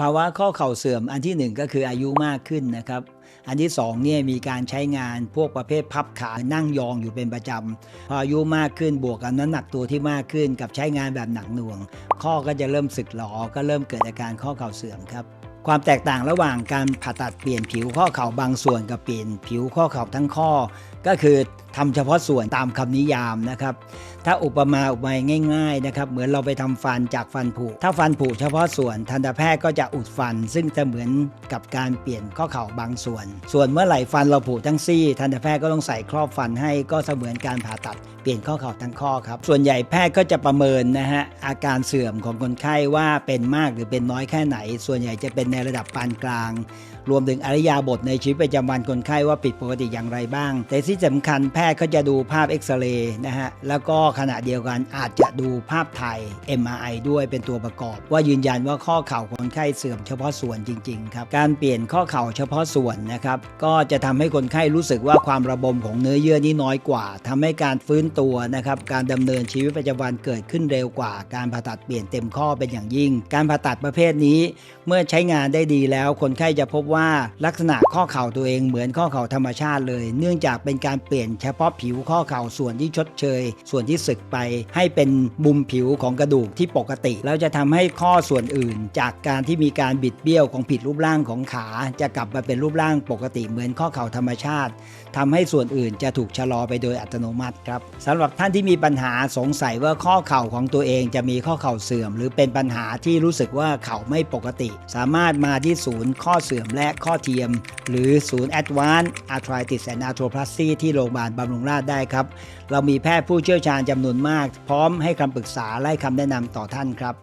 ภาวะข้อเข่าเสื่อมอันที่หนึ่งก็คืออายุมากขึ้นนะครับ อันที่สองเนี่ยมีการใช้งานพวกประเภทพับขานั่งยองอยู่เป็นประจำพออายุมากขึ้นบวกกับน้ำหนักตัวที่มากขึ้นกับใช้งานแบบหนักหน่วง ข้อก็จะเริ่มสึกหรอก็เริ่มเกิดอาการข้อเข่าเสื่อมครับความแตกต่างระหว่างการผ่าตัดเปลี่ยนผิวข้อเข่าบางส่วนกับเปลี่ยนผิวข้อเข่าทั้งข้อ ก็คือทำเฉพาะส่วนตามคำนิยามนะครับ ถ้าอุปมาอุปไมยง่ายๆนะครับ เหมือนเราไปทำฟันจากฟันผุ ถ้าฟันผุเฉพาะส่วนทันตแพทย์ก็จะอุดฟัน ซึ่งจะเหมือนกับการเปลี่ยนข้อเข่าบางส่วน ส่วนเมื่อไหร่ฟันเราผุทั้งซี่ ทันตแพทย์ก็ต้องใส่ครอบฟันให้ก็เสมือนการผ่าตัดเปลี่ยนข้อเข่าทั้งข้อครับ ส่วนใหญ่แพทย์ก็จะประเมินนะฮะอาการเสื่อมของคนไข้ว่าเป็นมากหรือเป็นน้อยแค่ไหน ส่วนใหญ่จะเป็นในระดับปานกลาง รวมถึงอริยาบทในชีวิตประจำวันคนไข้ว่าผิดปกติอย่างไรบ้าง แต่ที่สำคัญแพทย์ก็จะดูภาพเอ็กซเรย์นะฮะ แล้วก็ขณะเดียวกันอาจจะดูภาพถ่าย MRI ด้วยเป็นตัวประกอบ ว่ายืนยันว่าข้อเข่าคนไข้เสื่อมเฉพาะส่วนจริงๆครับการเปลี่ยนข้อเข่าเฉพาะส่วนนะครับก็จะทำให้คนไข้รู้สึกว่าความระบมของเนื้อเยื่อนี่น้อยกว่าทำให้การฟื้นตัวนะครับการดำเนินชีวิตประจำวันเกิดขึ้นเร็วกว่า การผ่าตัดเปลี่ยนเต็มข้อเป็นอย่างยิ่ง การผ่าตัดประเภทนี้ เมื่อใช้งานได้ดีแล้วคนไข้จะพบว่าลักษณะข้อเข่าตัวเองเหมือนข้อเข่าธรรมชาติเลย เนื่องจากเป็นการเปลี่ยนเฉพาะผิวข้อเข่าส่วนที่ชดเชย ส่วนที่สึกไปให้เป็นมุมผิวของกระดูกที่ปกติ แล้วจะทำให้ข้อส่วนอื่น จากการที่มีการบิดเบี้ยวของผิดรูปร่างของขา จะกลับมาเป็นรูปร่างปกติเหมือนข้อเข่าธรรมชาติ ทำให้ส่วนอื่นจะถูกชะลอไปโดยอัตโนมัติครับสำหรับท่านที่มีปัญหาสงสัยว่าข้อเข่าของตัวเองจะมีข้อเข่าเสื่อม หรือเป็นปัญหาที่รู้สึกว่าเข่าไม่ปกติ สามารถมาที่ศูนย์ข้อเสื่อมและข้อเทียม หรือศูนย์ Advanced Arthritis and Arthroplasty ที่โรงพยาบาลบำรุงราษฎร์ได้ครับ เรามีแพทย์ผู้เชี่ยวชาญจำนวนมาก พร้อมให้คำปรึกษาและคำแนะนำต่อท่านครับ